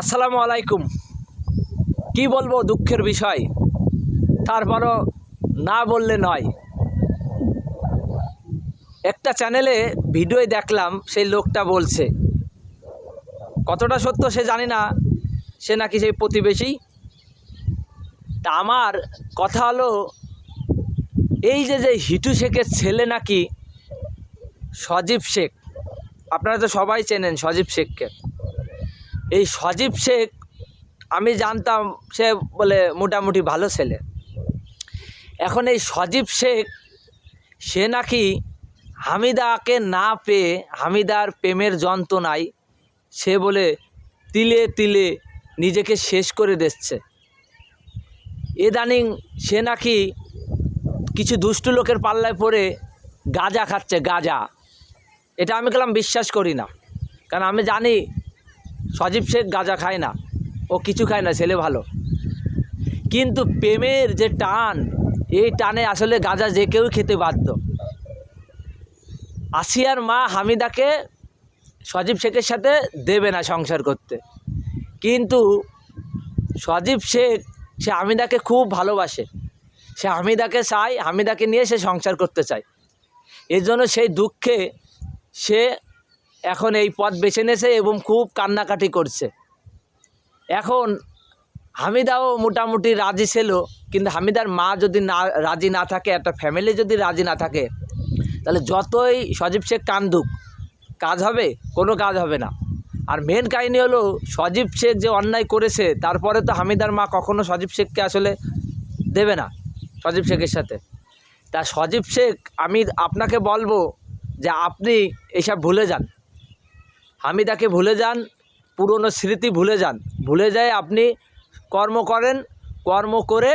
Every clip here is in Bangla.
আসসালামু আলাইকুম। কি বলব দুঃখের বিষয়। তারপরও না বললে নয়। একটা চ্যানেলে ভিডিওয় দেখলাম, সেই লোকটা বলছে। কতটা সত্য সে জানি না, সে নাকি সেই প্রতিবেশী। তা আমার কথা হলো, এই যে যে হিটু শেখের ছেলে নাকি সজীব শেখ, আপনারা তো সবাই চেনেন সজীব শেখকে। এই সজীব শেখ, আমি জানতাম সে বলে মোটামুটি ভালো ছেলে। এখন এই সজীব শেখ, সে নাকি হামিদাকে না পেয়ে হামিদার প্রেমের যন্ত্রণায় সে বলে তিলে তিলে নিজেকে শেষ করে দিচ্ছে। এদানিং সে নাকি কিছু দুষ্টু লোকের পাল্লায় পড়ে গাঁজা খাচ্ছে, গাঁজা। এটা আমি গেলাম বিশ্বাস করি না। কারণ আমি জানি সজীব শেখ গাঁজা খায় না। ও কিছু খায় না, ছেলে ভালো। কিন্তু প্রেমের যে টান, এই টানে আসলে গাঁজা যে কেউ খেতে বাধ্য। আসিয়ার মা হামিদাকে সজীব শেখের সাথে দেবে না সংসার করতে। কিন্তু সজীব শেখ, সে হামিদাকে খুব ভালোবাসে। সে হামিদাকে চায়, হামিদাকে নিয়ে সে সংসার করতে চায়। এর জন্য সেই দুঃখে সে এখন এই পথ বেছে নিয়েছে এবং খুব কান্নাকাটি করছে। এখন হামিদাও মোটামুটি রাজি ছিল, কিন্তু হামিদার মা যদি না, রাজি না থাকে, একটা ফ্যামিলি যদি রাজি না থাকে, তাহলে যতই সজীব শেখ কান্দুক, কাজ হবে, কোনো কাজ হবে না। আর মেন কাহিনী হলো, সজীব শেখ যে অন্যায় করেছে, তারপরে তো হামিদার মা কখনো সজীব শেখকে আসলে দেবে না, সজীব শেখের সাথে। তা সজীব শেখ, আমি আপনাকে বলব যে আপনি এসব ভুলে যান। হামিদাকে ভুলে যান, পুরনো স্মৃতি ভুলে যান। ভুলে যায় আপনি কর্ম করেন, কর্ম করে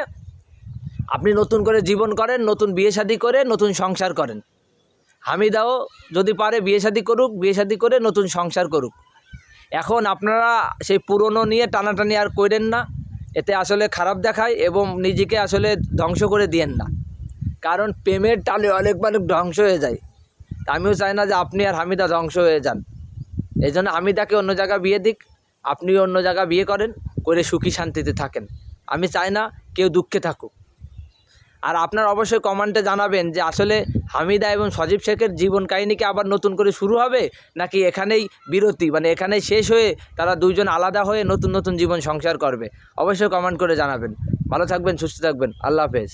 আপনি নতুন করে জীবন করেন, নতুন বিয়ে শাদি করে, নতুন সংসার করেন। হামিদাও যদি পারে বিয়ে শাদি করুক, বিয়ে শাদি করে নতুন সংসার করুক। এখন আপনারা সেই পুরনো নিয়ে টানাটানি আর করেন না। এতে আসলে খারাপ দেখায় এবং নিজেকে আসলে ধ্বংস করে দিয়েন না। কারণ প্রেমের টানে অনেক মানুষ ধ্বংস হয়ে যায়। আমিও চাই না যে আপনি আর হামিদা ধ্বংস হয়ে যান। এই জন্য হামিদাকে অন্য জায়গায় বিয়ে দিক আপনিও অন্য জায়গায় বিয়ে করেন, করে সুখী শান্তিতে থাকেন। আমি চাই না কেউ দুঃখে থাকুক। আর আপনার অবশ্যই কমেন্টে জানাবেন যে, আসলে হামিদা এবং সজীব শেখের জীবন কাহিনীকে আবার নতুন করে শুরু হবে, নাকি এখানেই বিরতি মানে এখানেই শেষ হয়ে তারা দুইজন আলাদা হয়ে নতুন নতুন জীবন সংসার করবে? অবশ্যই কমেন্ট করে জানাবেন। ভালো থাকবেন, সুস্থ থাকবেন। আল্লাহ হাফেজ।